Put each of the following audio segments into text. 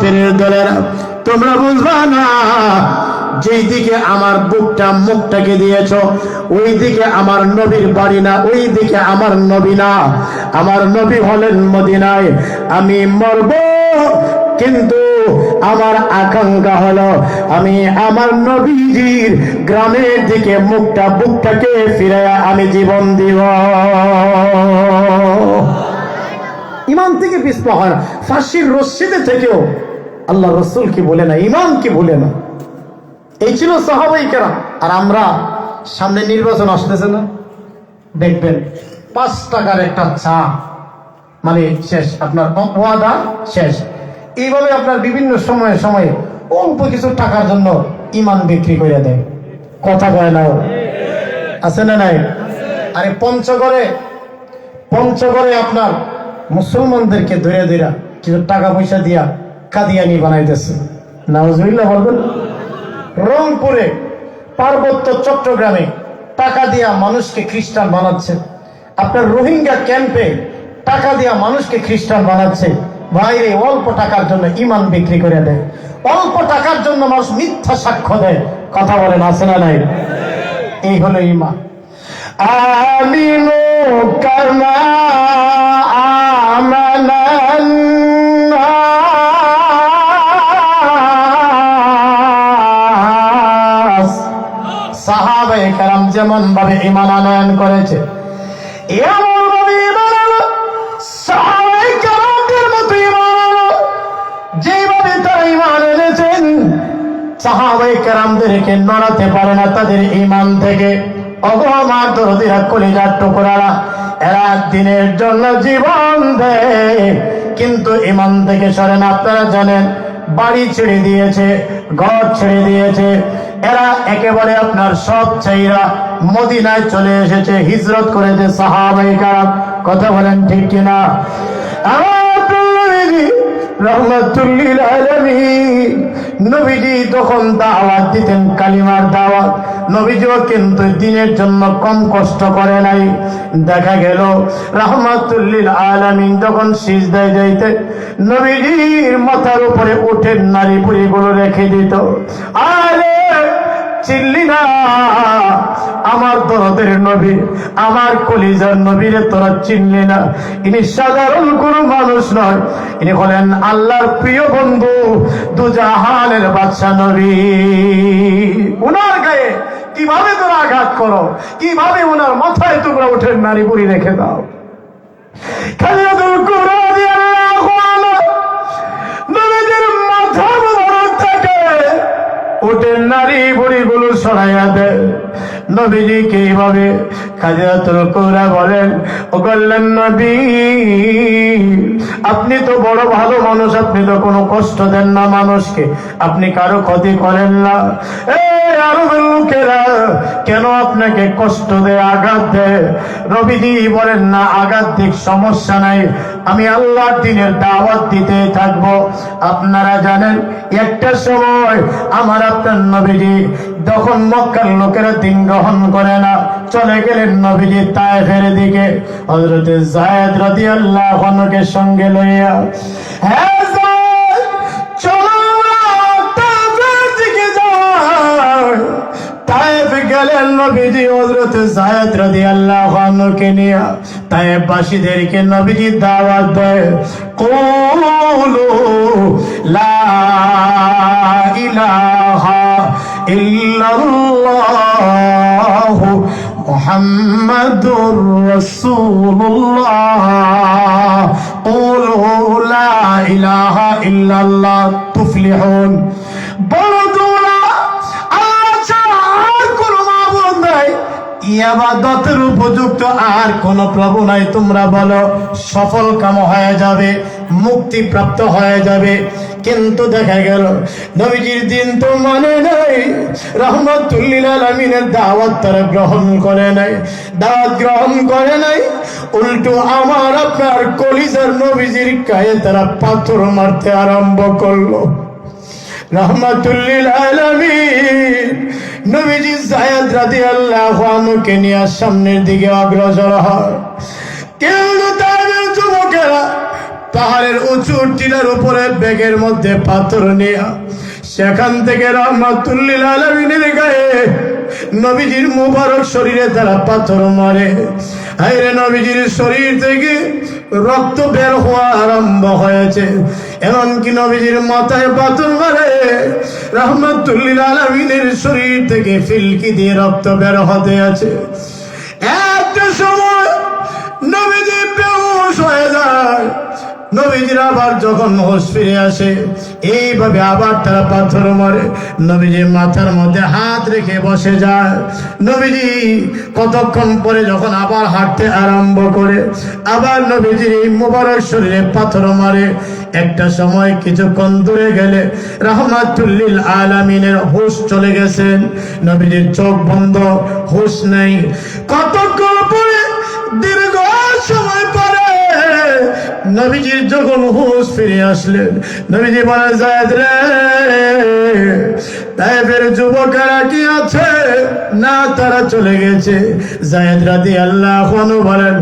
কাফেরের দলেরা, তোমরা বুঝবা না, যেই আমার বুকটা, মুখটাকে দিয়েছ, ওই দিকে আমার নবীর বাড়ি না, ওই দিকে আমার নবী না। আমার নবী হলেন মদিনায়, আমি মরব, কিন্তু আমার আকাঙ্ক্ষা হলো, আমি আমার নবীজির গ্রামের দিকে মুখটা, বুকটাকে ফিরে আমি জীবন দিব। ইমান থেকে পিছপা হয় ফাঁসির রশ্মিতে থেকেও আল্লাহ রসুল কি বলে না ইমান কি বলে না? এই ছিল সাহাবাই কেরাম। আর আমরা সামনে নির্বাচন আসতেছে না? দেখবেন, পাঁচ টাকার একটা চা মানে শেষ, আপনার ওয়াদা শেষ। এইভাবে আপনার বিভিন্ন সময়ে সময়ে অল্প কিছু টাকার জন্য ইমান বিক্রি করে দেয়। কথা কয় না আছে না নাই? আরে পঞ্চগড়ে পঞ্চগড়ে আপনার মুসলমানদেরকে ধরে ধরে কিছু টাকা পয়সা দিয়া কাদিয়ানি বানাইতেছে। নাউজুবিল্লাহ বলবেন, রংপুরে পার্বত্য চট্টগ্রামে টাকা দিয়া মানুষকে খ্রিস্টান বানাচ্ছে। আপনার রোহিঙ্গা ক্যাম্পে টাকা দিয়া মানুষকে খ্রিস্টান বানাচ্ছে। বাইরে অল্প টাকার জন্য ইমান বিক্রি করে দেয়। অল্প টাকার জন্য মানুষ মিথ্যা সাক্ষ্য দেয়। কথা বলেন, আছে না নাই? এই হলো ইমান। আমিনু কামা আমানান যেমন ভাবে ইমান আনয়ন করেছে। এমন ভাবে ইমান আনো সাহাবায়ে কেরামদের মতো ইমান আনো যেভাবে তারা ইমান এনেছেন সাহাবাই কেরামদেরকে নড়াতে পারে না তাদের ইমান থেকে। কলিজার টুকরারা এরা জন্য জীবন দেয়, কিন্তু ইমান থেকে সরে না। আপনারা জানেন, বাড়ি ছেড়ে দিয়েছে, ঘর ছেড়ে দিয়েছে এরা একেবারে আপনার সব চাইরা মদিনায় চলে এসেছে, হিজরত করেছে সাহাবাই কারাম। কথা বলেন ঠিক কিনা? দিনের জন্য কম কষ্ট করে নাই। দেখা গেল যাইতে মাথার উপরে উঠে নারী পুরিগুলো রেখে দিত। আরে চিল্লি না? আমার দরদের নবী, আমার কলিজার নবীরে তোরা চিনলি না। ইনি সাধারণ কোন মানুষ নয়। ইনি হলেন আল্লাহর প্রিয় বন্ধু, দুজাহানের বাদশা নবী। উনার গায়ে কীভাবে তোরা আঘাত করো? কীভাবে ওনার মাথায় তোমরা উঠে নারী বুড়ি রেখে দাও? খালিদুল কুবরা নবীদের উঠে নারী বুড়ি গুলো সরাইয়া দেয়। নবীজিকে এইভাবে খাজাতুল কোরা বলেন, ও বললেন নবী, আপনি তো বড় ভালো মানুষ, আপনি তো কোনো কষ্ট দেন না মানুষকে, আপনি কারও ক্ষতি করেন না। এই লোকেরা কেন আপনাকে কষ্ট দেয়, আঘাত দেয়? বলেন, না সমস্যা নাই। আমি আল্লাহর দিনের দাওয়াত দিতে থাকব। আপনারা জানেন, একটা সময় আমার আপনার নবীজি যখন মক্কার লোকেরা দিন গ্রহণ করে না, চলে গেলেন নবীজি তাই তায়েফের দিকে। হজরতে জায়দ সঙ্গে লইয়া হ্যাঁ গেলেন নবীজি হযরত যায়েদ রাদিয়াল্লাহু আনহুকে নিয়ে। তায়েফবাসীদেরকে নবীজি দাওয়াত দেয়। কুলু লা ইলাহা ইল্লাল্লাহু মুহাম্মাদুর রাসূলুল্লাহ। কুলু লা ইলাহা ইল্লাল্লাহ ইয়াবাদতের উপযুক্ত আর কোন প্রভু নাই। তোমরা বলো, সফল কাম হয়ে যাবে, মুক্তি প্রাপ্ত হয়ে যাবে। কিন্তু দেখা গেল, নবীজির দিন তো মানে নাই। রহমতুল্লিল আলমিনের দাওয়াত তারা গ্রহণ করে নাই। দাওয়াত গ্রহণ করে নাই। উল্টো আমার আপনার কলিজার নবীজির গায়ে তারা পাথর মারতে আরম্ভ করল। সামনের দিকে অগ্রসর হয়। যুবকেরা পাহাড়ের উঁচু টিলার উপরে ব্যাগের মধ্যে পাথর নিয়ে সেখান থেকে রহমাতুল্লিল আলমিনের গায়ে নবীজির মুবারক শরীরে তারা পাথর মারে। হাইরে নবীজির শরীর থেকে রক্ত বের হওয়া আরম্ভ হয়েছে। এমনকি নবীজির মাথায় পাথর মারে, রহমতুল্লিল আলমিনের শরীর থেকে ফিলকি দিয়ে রক্ত বের হতে আছে। একটা সময় নবীজি বেহুশ হয়ে যায়। নবীজির আবার যখন হোশ ফিরে আসে, এইভাবে আবার তারা পাথর মারে। নবীজির মাথার মধ্যে হাত রেখে বসে যায়। নবীজি কতক্ষণ পরে যখন আবার হাঁটতে আরম্ভ করে, আবার নবীজির মোবারক শরীরে পাথর মারে। একটা সময় কিছুক্ষণ দূরে গেলে রহমাতুল্লিল আলামিনের হুশ চলে গেছেন নবীজির চোখ বন্ধ, হুশ নেই। কতক্ষণ পরে দীর্ঘ সময় পরে নবীজির যখন হুশ ফিরে আসলেন, নবীজি বলে, জায়দ রে তাইফের যুবকেরা কি আছে? না, তারা চলে গেছে। জায়দ আল্লাহ বলেন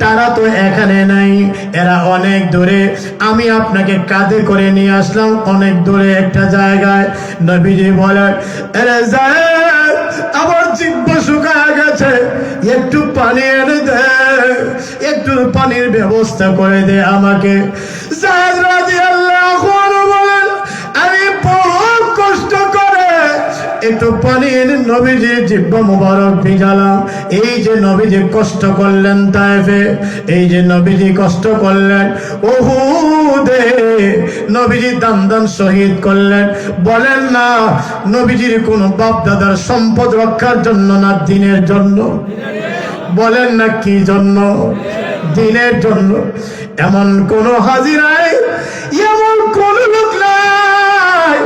তারা তো এখানে নাই, এরা অনেক দূরে। আমি আপনাকে কাঁধে করে নিয়ে আসলাম? অনেক দূরে একটা জায়গায়। নবীজি বলেন এরে জায়দ, আমার জিব্বা শুকায় গেছে। একটু পানি এনে দে। একটু পানির ব্যবস্থা করে দে আমাকে। আমি বহু কষ্ট করে একটু পানি এনে নবীজি জিব্বা মুবারক ভিজালাম। এই যে নবীজি কষ্ট করলেন তাইফে এই যে নবীজি কষ্ট করলেন নবীজি শহীদ করলেন। বলেন না, নবীজির কোন বাপ দাদার সম্পদ রক্ষার জন্য না দিনের জন্য? বলেন না কি জন্য? দিনের জন্য। এমন কোন হাজিরায় এমন কোন লোক নাই।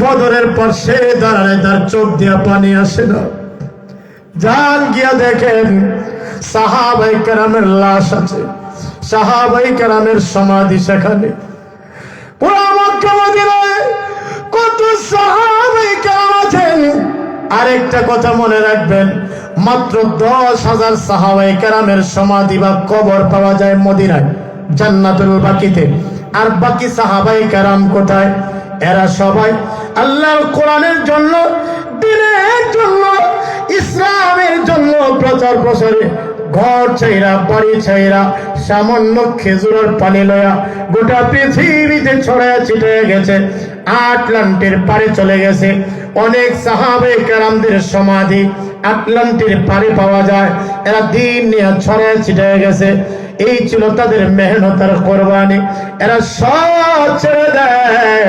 বদরের পর সে দাঁড়ায় তার চোখ দিয়া পানি আসে না। যান গিয়া দেখেন সাহাবাই কেরামের লাশ আছে। সাহাবাই কেরামের সমাধি সেখানে। কত সাহাবাই কেরাম আছেন। আরেকটা কথা মনে রাখবেন মাত্র দশ হাজার সাহাবাই কেরামের সমাধি বা কবর পাওয়া যায় মদিনায়, জান্নাতুল বাকিতে। আর বাকি সাহাবাই কেরাম কোথায়? এরা সবাই আল্লাহর কোরআনের জন্য, দিনের জন্য, ইসলামের জন্য প্রচার প্রসারে ঘর ছাইরা, বাড়ি ছাইরা, সামান্য খেজুরের পানি লয়া গোটা পৃথিবীতে ছড়ায় ছিটে গেছে, আটলান্টের পারে চলে গেছে। অনেক সাহাবে কারামদের সমাধি আটলান্টের পারে পাওয়া যায়। এরা দিন নিয়ে ছড়ায় ছিটে গেছে। এই ছিল তাদের মেহনত আর কোরবানি। এরা সব ছেড়ে দেয়।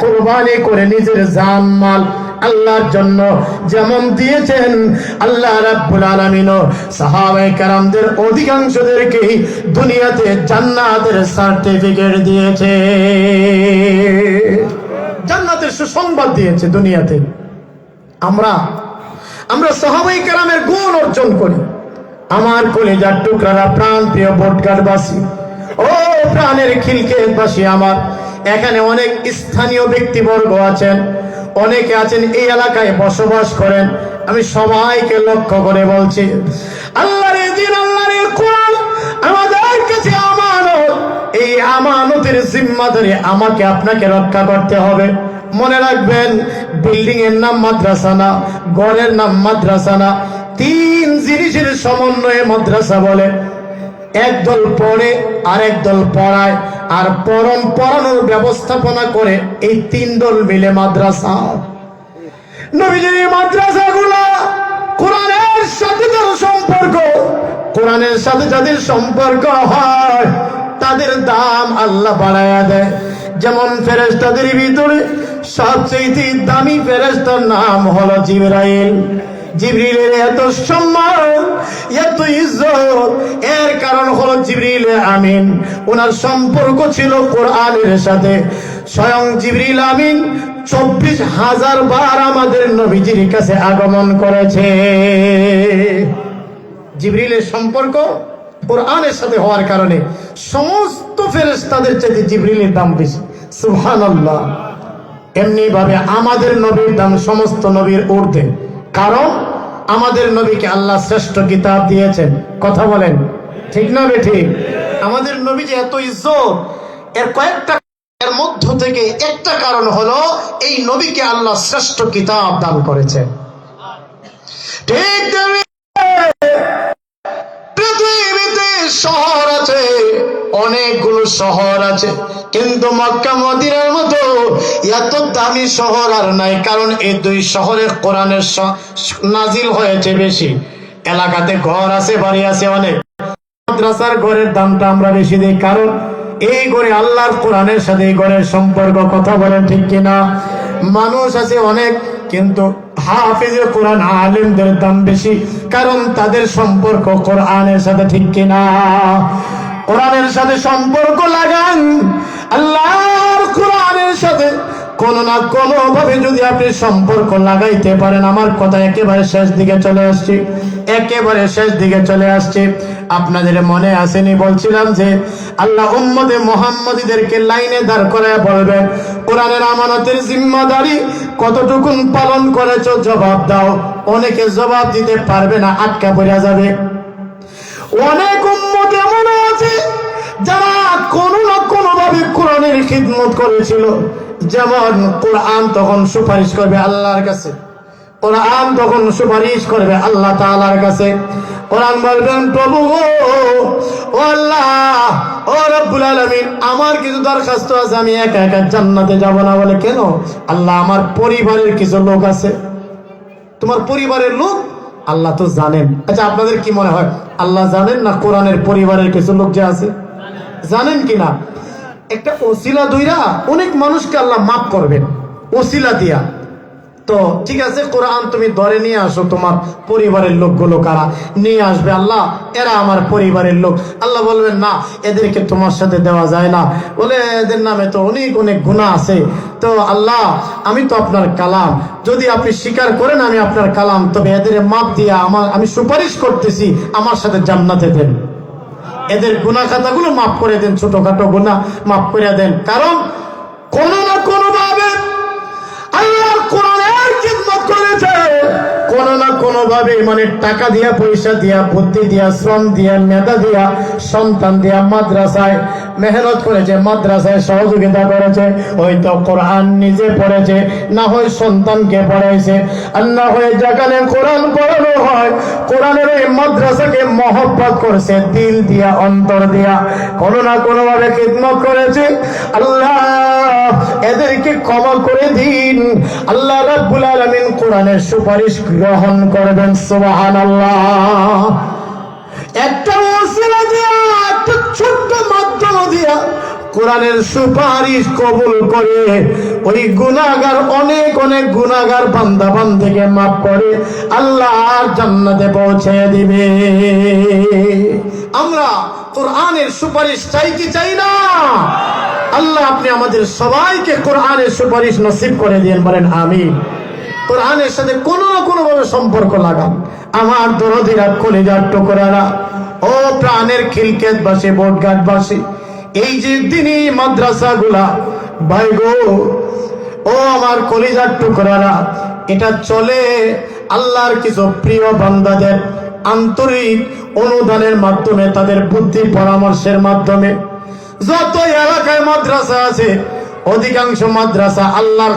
কোরবানি করে নিজের জান মাল আল্লাহর জন্য যেমন দিয়েছেন আল্লাহ রাব্বুল আলামিন সাহাবায়ে কেরামদের অধিকাংশদেরকে দুনিয়াতে জান্নাতের সার্টিফিকেট দিয়েছে। জান্নাতের সুসংবাদ দিয়েছে দুনিয়াতে। আমরা আমরা সাহাবায়ে কেরামের গুণ অর্জন করি। আমার কলেজার টুকরারা প্রাণ প্রিয় বটকারবাসী ও প্রাণের খিলকেটবাসী আমার। এখানে অনেক স্থানীয় ব্যক্তিবর্গ আছেন। অনেকে আছেন এই এলাকায় বসবাস করেন। আমি সবাইকে লক্ষ্য করে বলছি আল্লাহর দিন আল্লাহর কোরআন, আমাদের কাছে আমানত। এই আমানতের জিম্মাদারি আমাকে আপনাকে রক্ষা করতে হবে। মনে রাখবেন বিল্ডিং এর নাম মাদ্রাসা না গড়ের নাম মাদ্রাসা না। তিন জিনিসের সমন্বয়ে মাদ্রাসা বলে। একদল পড়ে আর দল পড়ায়, আর পরম পড়ানোর ব্যবস্থাপনা করে এই তিন দল মিলে মাদ্রাসা। নবীজির মাদ্রাসাগুলো কোরআনের সাথে যার সম্পর্ক। কোরআনের সাথে যাদের সম্পর্ক হয়, তাদের দাম আল্লাহ বাড়ায়া দেয়। যেমন ফেরেস্তাদের ভিতরে সবচেয়ে দামি ফেরেস্তার নাম হলো জিবরাইল। জিবরিলের এত সম্মান, এত ইজ্জত, এর কারণ হলো জিবরিল আমিন। ওনার সম্পর্ক ছিল কোরআনের সাথে। স্বয়ং জিবরিল আমিন চব্বিশ হাজার বার আমাদের নবীজির কাছে আগমন করেছে। জিবরিলের সম্পর্ক কোরআনের সাথে হওয়ার কারণে সমস্ত ফেরেশতাদের চাইতে জিবরিলের দাম বেশি। সুবহানাল্লাহ। এমনি ভাবে আমাদের নবীর দাম সমস্ত নবীর ঊর্ধ্বে। কারণ আমাদের নবীকে আল্লাহ শ্রেষ্ঠ কিতাব দিয়েছেন। কথা বলেন। ঠিক না বেঠি? আমাদের নবী যে এত ইজ্জত, এর কয়েকটা এর মধ্য থেকে একটা কারণ হলো এই নবীকে আল্লাহ শ্রেষ্ঠ কিতাব দান করেছেন। ঠিক শহর আছে, অনেকগুলো শহর আছে। কিন্তু মক্কা মদিনার মতো এত দামি শহর আর নাই, কারণ এই দুই শহরে কোরআনের নাজিল হয়েছে বেশি। এলাকাতে ঘর আছে, বাড়ি আছে অনেক। মাদ্রাসার ঘরের দামটা আমরা বেশি দিই, কারণ এই ঘরে আল্লাহর কোরআনের সাথে এই ঘরের সম্পর্ক, কথা বলেন ঠিক কিনা? মানুষ আছে অনেক কিন্তু হাফিজে কোরআন আলেমদের দাম বেশি, কারণ তাদের সম্পর্ক কোরআনের সাথে ঠিক কিনা? কোরআনের সাথে সম্পর্ক লাগান, আল্লাহর কোরআনের সাথে কোনো না কোনো ভাবে যদি আপনি সম্পর্ক লাগাইতে পারেন, আমার কথা একেবারে শেষ দিকে চলে আসছি। একেবারে শেষ দিকে চলে আসছে। আপনাদের মনে আসেনি বলছিলাম যে, আল্লাহ উম্মদে মোহাম্মদীদেরকে লাইনে দাঁড় করায় বলবেন, কোরআনের আমানতের জিম্মাদারি কতটুকুন পালন করেছ? জবাব দাও। অনেকে জবাব দিতে পারবে না, আটকা পড়া যাবে। অনেক উম্মত এমন আছে যারা কোনো না কোনো ভাবে কোরআনের খিদমত করেছিল। যেমন কোরআন তখন সুপারিশ করবে আল্লাহর কাছে। কোরআন তখন সুপারিশ করবে আল্লাহ তাআলার কাছে। কোরআন বলবেন, প্রভু, ও আল্লাহ, ও রব্বুল আলামিন, আমার কিছু দরখাস্ত আছে, আমি একা একা জান্নাতে যাব না। বলে, কেন? আল্লাহ আমার পরিবারের কিছু লোক আছে। তোমার পরিবারের লোক? আল্লাহ তো জানেন। আচ্ছা আপনাদের কি মনে হয়, আল্লাহ জানেন না কোরআনের পরিবারের কিছু লোক যে আছে? জানেন কি না একটা ওসিলা দুইরা অনেক মানুষকে আল্লাহ মাফ করবেন, ওসিলা দিয়া। তো ঠিক আছে, কোরআন তুমি ধরে নিয়ে আসো তোমার পরিবারের লোকগুলো কারা? নিয়ে আসবে আল্লাহ, এরা আমার পরিবারের লোক। আল্লাহ বলবেন, না, এদেরকে তোমার সাথে দেওয়া যায় না। বলে, এদের নামে তো অনেক অনেক গুণা আছে। তো আল্লাহ, আমি তো আপনার কালাম। যদি আপনি স্বীকার করেন আমি আপনার কালাম, তবে এদের মাপ দিয়া আমার, আমি সুপারিশ করতেছি, আমার সাথে জান্নাতে দেন। এদের গুণা খাতাগুলো মাফ করে দেন, ছোটখাটো গুণা মাফ করে দেন। কারণ কোনো না কোনো ভাবে কোরআনের খিদমত কোনো না মানে টাকা দিয়া, পয়সা দিয়া, বুদ্ধি দিয়া, শ্রম দিয়া, মেধা দিয়া, সন্তান দিয়া মাদ্রাসায় মেহনত করেছে, মাদ্রাসায় সহযোগিতা করেছে, হয়তো কোরআন নিজে পড়েছে, না হয় সন্তানকে পড়াইছে, আর না হয় যেখানে কোরআন পড়ানো হয় কোরআনের এই মাদ্রাসাকে মহব্বত করছে, দিল দিয়া, অন্তর দিয়া। কোনো না কোনো ভাবে খিদমত করেছে। আল্লাহ, এদেরকে ক্ষমা করে দিন। আল্লাহ রাব্বুল আলামিন কোরআনের সুপারিশ গ্রহণ করবেন, সুবহানাল্লাহ। একটা ওসিলা দিয়া, একটা ছোট্ট মাধ্যম দিয়া কোরআনের সুপারিশ কবুল করে ওই গুনাহগার অনেক অনেক গুনাহগার বান্দা থেকে মাফ করে, আল্লাহ জান্নাতে পৌঁছে দিবে। আমরা কোরআনের সুপারিশ চাই কি চাই না? আল্লাহ আপনি আমাদের সবাইকে কোরআনের সুপারিশ নসিব করে দিয়েন, বলেন আমি কোরআনের সাথে কোনো না কোনো ভাবে সম্পর্ক লাগান। আমার দরদিরা কলিজার টুকরারা, ও প্রাণের খিলকেত বাসে বোটঘাট বাসে এই যে দিনই মাদ্রাসা গুলা ভাই গো, ও আমার কলিজার টুকরারা, এটা চলে আল্লাহর কিছু প্রিয় বান্দাদের আন্তরিক অনুদানের মাধ্যমে, তাদের বুদ্ধি পরামর্শের মাধ্যমে। যত এলাকায় মাদ্রাসা আছে, অধিকাংশ মাদ্রাসা আল্লাহর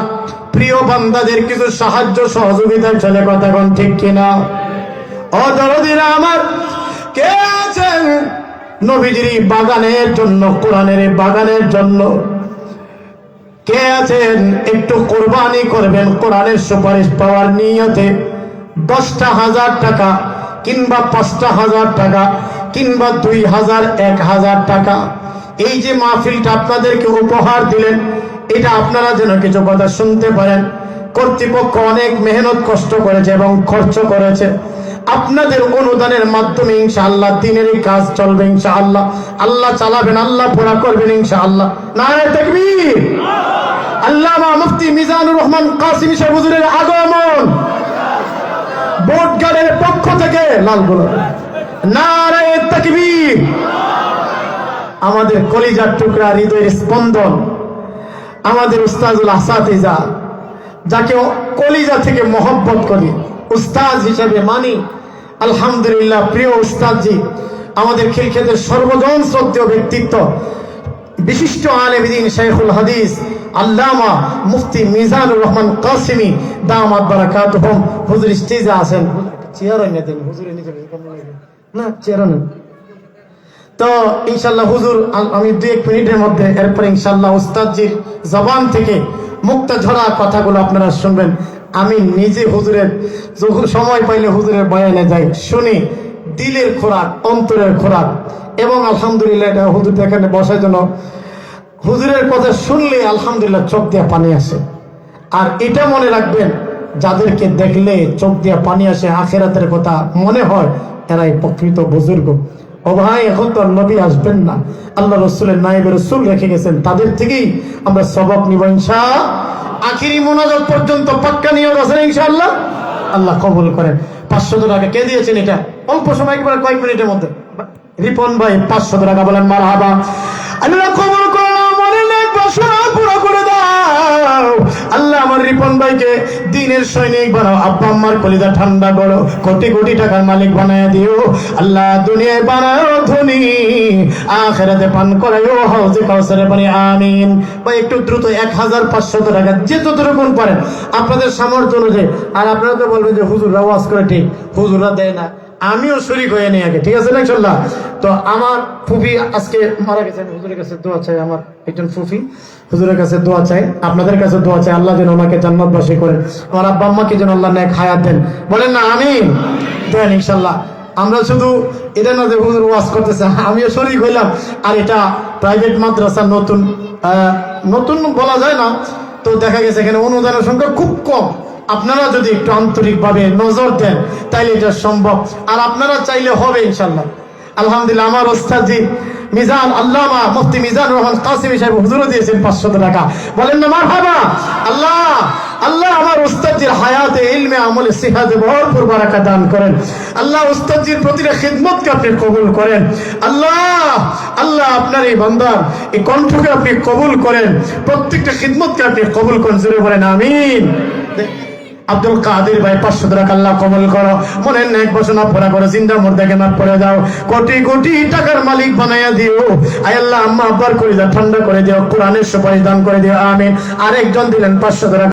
প্রিয় বান্দাদের কিছু সাহায্য সহযোগিতায় চলে, কথা কোন ঠিক কিনা? অদরদিনা আমার, কে আছেন? নবীজির বাগানের জন্য, কোরআনের বাগানের জন্য। কে আছেন? একটু কোরবানি করবেন, কোরআনের সুপারিশ পাওয়ার নিয়তে দশটা হাজার টাকা কিংবা পাঁচটা হাজার টাকা কিংবা দুই হাজার, এক হাজার টাকা। এই যে মাহফিলটা আপনাদেরকে উপহার দিলেন, এটা আপনারা যেন কিছু কথা শুনতে পারেন। কর্তৃপক্ষ অনেক মেহনত কষ্ট করেছে এবং খরচ করেছে। আপনাদের অনুদানের মাধ্যমে ইনশাআল্লাহ দিনের কাজ চলবে ইনশাআল্লাহ। আল্লাহ চালাবেন, আল্লাহ পুরা করবেন ইনশাআল্লাহ। নারায় তাকবীর। আল্লামা মুফতি মিজানুর রহমান কাসিম সাহেব হুজুরের আগমন। বোট গার্ডের পক্ষ থেকে লালগুলো নারায় তাকবীর। আমাদের কলিজার টুকরা হৃদয়ের স্পন্দন। আমাদের উস্তাজুল আসাতিজা যাকে কলিজা থেকে মহব্বত করি। উস্তাজ হিসেবে মানি। আলহামদুলিল্লাহ, প্রিয় উস্তাদজি, আমাদের খিলক্ষেতের সর্বজন শ্রদ্ধেয় ব্যক্তিত্ব, বিশিষ্ট আলেমিদিন শেখুল হাদিস, আল্লামা মুফতি মিজানুর রহমান কাসিমি, দামাত বারাকাত হোম। হুজুর স্টেজে আছেন। দেন। হুজুরে না তো ইনশাল্লাহ হুজুর আমি দু এক মিনিটের মধ্যে, এরপরে ইনশাল্লাহ উস্তাদজির জবান থেকে মুক্ত ঝরা কথাগুলো আপনারা শুনবেন। আমি নিজে হুজুরের যখন সময় পাইলে হুজুরের বয়ানে যাই, শুনি দিলের খোরাক, অন্তরের খোরাক। এবং আলহামদুলিল্লাহ এটা হুজুর এখানে বসার জন্য হুজুরের কথা শুনলে আলহামদুলিল্লাহ চোখ দিয়ে পানি আসে। আর এটা মনে রাখবেন, যাদেরকে দেখলে চোখ দিয়ে পানি আসে, আখেরাতের কথা মনে হয়, এরাই প্রকৃত বুজুর্গ। ও ভাই, এখন তো নবী আসবেন না। আল্লাহ রসুলের নাইবের রসুল রেখে গেছেন। তাদের থেকেই আমরা সবক নিব ইনশা আখিরি মোনাজাত পর্যন্ত পাক্কা নিয়োগ আছে ইনশাআল্লাহ? আল্লাহ কবুল করেন। পাঁচশো টাকা। কে দিয়েছেন এটা? অল্প সময় একবার, কয়েক মিনিটের মধ্যে। রিপন ভাই, পাঁচশো টাকা বলেন মার হাবা আল্লাহ কবুল করলাম বাসনা পুরো আমার রিপন ভাইকে দিনের সৈনিক বানাও। আব্বা আম্মার কলিজা ঠান্ডা করো, কোটি কোটি টাকার মালিক বানায় দিও। আল্লাহ দুনিয়ায় বানাও ধনী, আখেরাতে পান করাইও হাউজে কাউসারে পানি আমিন। ভাই, একটু দ্রুত এক হাজার পাঁচশো টাকা, যে যতটুকু পারেন। আপনাদের সামর্থ্য অনুযায়ী। আর আপনারা তো বলবেন যে হুজুররা ওয়াজ করে ঠিক, হুজুররা দেয় না। আমিও শরিক হয়ে নেই আগে, ঠিক আছে না ইনশাল্লাহ? তো আমার ফুফি আজকে মারা গেছেন হুজুরের কাছে দোয়া চাই, আমার একজন ফুফি হুজুরের কাছে দোয়া চাই, আপনাদের কাছে দোয়া চাই, আল্লাহ যেন ওনাকে জান্নাতবাসী করেন আমার আব্বা আম্মাকে যেন আল্লাহ নেক হায়াত দেন। বলেন না আমি দেন ইনশাল্লাহ। আমরা শুধু এটা না যে হুজুর ওয়াজ করতেছে, আমিও শরিক হইলাম আর এটা প্রাইভেট মাদ্রাসা, নতুন নতুন বলা যায় না। তো দেখা গেছে এখানে অনুদানের সংখ্যা খুব কম। আপনারা যদি একটু আন্তরিকভাবে নজর দেন, তাইলে এটা সম্ভব। আর আপনারা চাইলে হবে ইনশাল্লাহ আলহামদুলিল্লাহ, আমার ওস্তাদজি মিজান আল্লামা মুফতি মিজান রহমান কাসিমি সাহেব হুজুরও দিয়েছেন পাঁচশো টাকা। বলেন না মার হাবা আল্লাহ আল্লাহ আমার উস্তাদজির হায়াতে, ইলমে আমলে, সিহাতে ভরপুর বারাকা দান করেন। আল্লাহ উস্তাদজির প্রতিটা খিদমতকে আপনি কবুল করেন। আল্লাহ আল্লাহ আপনার এই বান্দার এই কণ্ঠকে আপনি কবুল করেন। প্রত্যেকটা খিদমতকে আপনি কবুল করেন। জুড়ে বলেন, আমিন। আব্দুল কাদের ভাই, পাঁচশো টাকা আল্লাহ কবল করো। মনে এক বসনা পড়া করো জিন্দা মুর্দাকে মাফ করে দাও। কোটি কোটি টাকার মালিক বানাইয়া দিও। আয় আল্লাহ, আম্মা আব্বার করে দাও ঠান্ডা করে দিও, কোরআনের সুপারিশ দান করে দিও, আমিন। আরেকজন দিলেন পাঁচশো টাকা